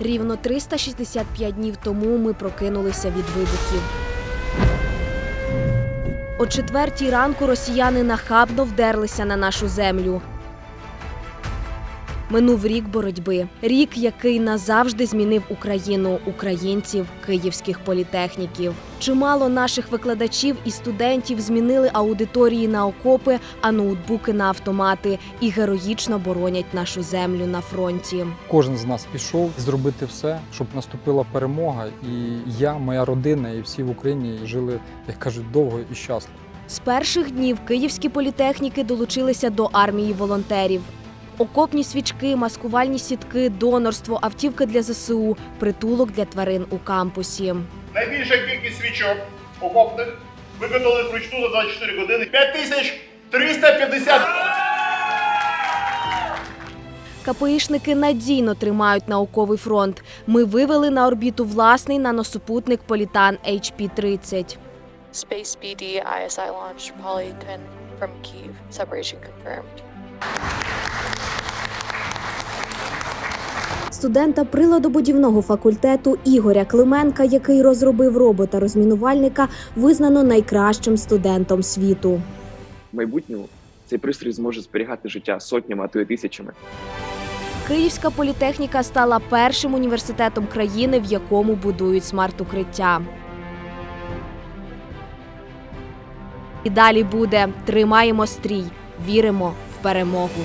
Рівно 365 днів тому ми прокинулися від вибухів. О четвертій ранку росіяни нахабно вдерлися на нашу землю. Минув рік боротьби, рік, який назавжди змінив Україну, українців, київських політехніків. Чимало наших викладачів і студентів змінили аудиторії на окопи, а ноутбуки на автомати і героїчно боронять нашу землю на фронті. Кожен з нас пішов зробити все, щоб наступила перемога. І я, моя родина і всі в Україні жили, як кажуть, довго і щасливо. З перших днів київські політехніки долучилися до армії волонтерів. Окопні свічки, маскувальні сітки, донорство, автівки для ЗСУ, притулок для тварин у кампусі. Найбільша кількість свічок окопних виготовили вручну за 24 години 5350 КПІшники надійно тримають науковий фронт. Ми вивели на орбіту власний наносупутник Політан HP-30. Space BD ISI launch Poly 10 from Kiev. Separation confirmed. Студента приладобудівного факультету Ігоря Клименка, який розробив робота розмінувальника, визнано найкращим студентом світу. В майбутньому цей пристрій зможе зберігати життя сотнями, а то й тисячами. Київська політехніка стала першим університетом країни, в якому будують смарт-укриття. І далі буде тримаємо стрій, віримо в перемогу.